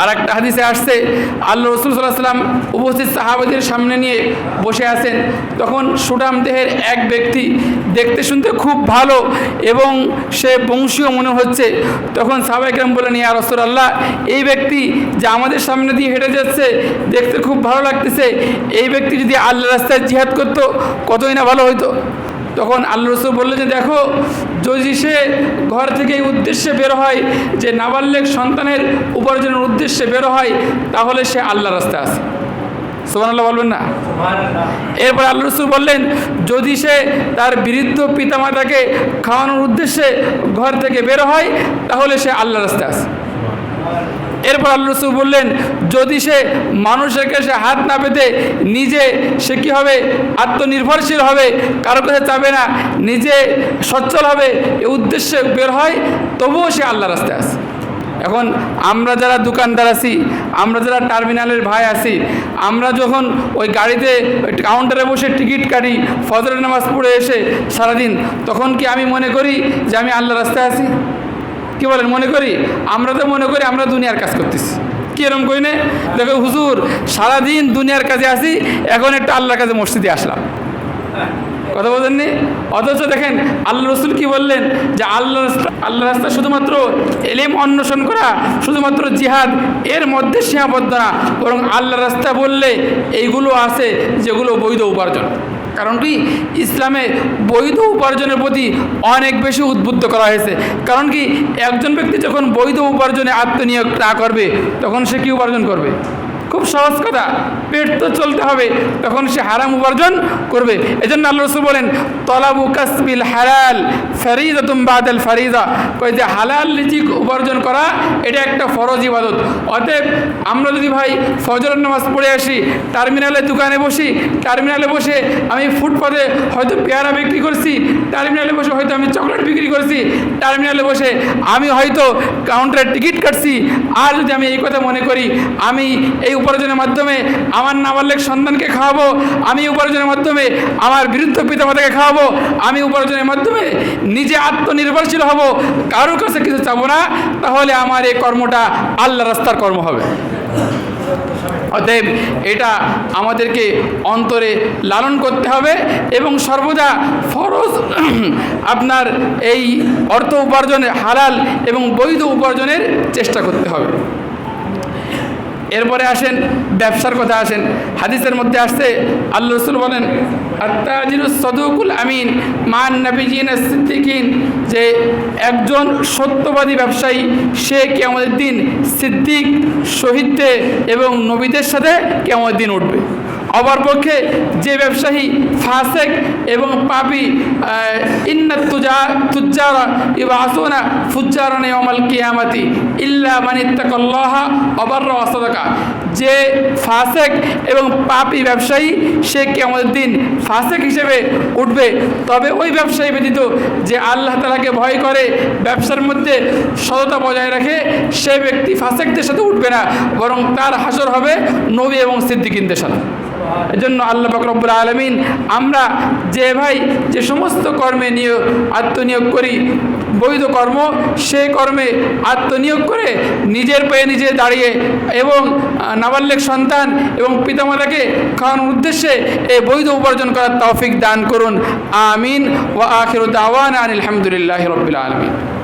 আর একটা হাদিসে আসছে, আল্লাহ রসুল সাল্লাহ সাল্লাম উপস্থিত সাহাবাদের সামনে নিয়ে বসে আছেন। তখন সুডাম দেহের এক ব্যক্তি দেখতে শুনতে খুব ভালো এবং সে বংশীয় মনে হচ্ছে। তখন সাহাবাইকরাম বলেন ইয়া রসুল আল্লাহ এই ব্যক্তি যে আমাদের সামনে দিয়ে হেঁটে যাচ্ছে, দেখতে খুব ভালো লাগতেছে। এই ব্যক্তি যদি আল্লাহ রাস্তায় জিহাদ করতো, কতই না ভালো হতো তখন আল্লাহ রসুল বললেন যে দেখো যদি সে ঘর থেকে এই উদ্দেশ্যে বের হয় যে নাবাল্যেক সন্তানের উপার্জনের উদ্দেশ্যে বের হয় তাহলে সে আল্লাহ রাস্তায় আছে। সোমান আল্লাহ বলবেন না? এরপর আল্লাহ রসুল বললেন যদি সে তার বৃদ্ধ পিতামাতাকে খাওয়ানোর উদ্দেশ্যে ঘর থেকে বের হয় তাহলে সে আল্লাহ রাস্তায় আছে। এরপর আল্লাহ রসুল বললেন, যদি সে মানুষের কাছে হাত না পেতে নিজে, সে কী হবে? আত্মনির্ভরশীল হবে, কারও কাছে চাবে না, নিজে সচ্ছল হবে, এ উদ্দেশ্যে বের হয়, তবুও সে আল্লাহ রাস্তায় আছে। এখন আমরা যারা দোকানদার আছি, আমরা যারা টার্মিনালের ভাই আছি, আমরা যখন ওই গাড়িতে কাউন্টারে বসে টিকিট কাটি, ফজরের নামাজ পড়ে এসে সারাদিন, তখন কি আমি মনে করি যে আমি আল্লাহ রাস্তায় আছি? কি বলেন, মনে করি? আমরা তো মনে করি আমরা দুনিয়ার কাজ করতেছি। কি এরকম করি না? দেখো হুজুর, সারাদিন দুনিয়ার কাজে আসি, এখন একটু আল্লাহর কাছে মসজিদে আসলাম। কথা বলেননি? অথচ দেখেন, আল্লাহ রসুল কি বললেন? যে আল্লাহ আল্লাহ রাস্তা শুধুমাত্র এলেম অন্বেষণ করা, শুধুমাত্র জিহাদ, এর মধ্যে সীমাবদ্ধ না, বরং আল্লাহ রাস্তা বললে এইগুলো আছে যেগুলো বৈধ উপার্জন। কারণ কি ইসলামে বৈধ উপার্জনের প্রতি অনেক বেশি উদ্বুদ্ধ করা হয়েছে। কারণ কি, একজন ব্যক্তি যখন বৈধ উপার্জনে আত্মনিয়োগ না করবে, তখন সে কি উপার্জন করবে? খুব সহজ কথা। পেট তো চলতে হবে, তখন সে হারাম উপার্জন করবে। এজন্য আল্লাহ রসুল বলেন, তলাবু কাসবিল হালাল ফারিজা তুম বাদাল ফারিজা কই যে, হালাল রিজিক উপার্জন করা, এটা একটা ফরজ ইবাদত। অতএব আমরা যদি ভাই ফজরের নামাজ পড়ে আসি, টার্মিনালে দোকানে বসি, টার্মিনালে বসে আমি ফুটপাতে হয়তো পেয়ারা বিক্রি করছি, টার্মিনালে বসে হয়তো আমি চকলেট বিক্রি করছি, টার্মিনালে বসে আমি হয়তো কাউন্টারে টিকিট কাটছি, আর যদি আমি এই কথা মনে করি, আমি এই উপার্জনের মাধ্যমে আমার নাবালক সন্তানকে খাওয়াবো, আমি উপার্জনের মাধ্যমে আমার বিরুদ্ধ পিতামাতাকে খাওয়াবো, আমি উপার্জনের মাধ্যমে নিজে আত্মনির্ভরশীল হব, কারোর কাছে কিছু চাবো না, তাহলে আমার এই কর্মটা আল্লাহ রাস্তার কর্ম হবে। অতএব এটা আমাদেরকে অন্তরে লালন করতে হবে এবং সর্বদা ফরজ আপনার এই অর্থ উপার্জনের, হালাল এবং বৈধ উপার্জনের চেষ্টা করতে হবে। এরপরে আসেন, ব্যবসার কথা আসেন। হাদিসের মধ্যে আসছে, আল্লাহ রসুল বলেন সদুকুল আমিন মান নাবিজিন সিদ্দিকিন যে একজন সত্যবাদী ব্যবসায়ী, সে কেমন দিন সিদ্দিক, শহীদদের এবং নবীদের সাথে কেমন দিন উঠবে। অপরপক্ষে যে ব্যবসায়ী ফাসেক এবং পাপি ইন্না তুজা, তুজ্জারা ইবা আসুনা ফুজ্জারানে অমল কেয়ামাতি ইল্লা মানিত্তাকল্লাহা অবর অসদকা যে ফাসেক এবং পাপি ব্যবসায়ী, সে কেমন দিন ফাসেক হিসেবে উঠবে। তবে ওই ব্যবসায়ী ব্যতীত যে আল্লাহ তালাকে ভয় করে, ব্যবসার মধ্যে সততা বজায় রাখে, সে ব্যক্তি ফাসেকদের সাথে উঠবে না, বরং তার হাসর হবে নবী এবং সিদ্দিকিনদের সাথে। এজন্য আল্লাহ বকরবুল আলমিন, আমরা যে ভাই যে সমস্ত কর্মে নিয়োগ আত্মনিয়োগ করি বৈধ কর্ম, সে কর্মে আত্মনিয়োগ করে নিজের পায়ে নিজে দাঁড়িয়ে এবং নাবাল্যক সন্তান এবং পিতামাতাকে খাওয়ানোর উদ্দেশ্যে এই বৈধ উপার্জন করার তৌফিক দান করুন। আমিন। ও আখির দাওয়ান আলহামদুলিল্লাহ রবিল আলমিন।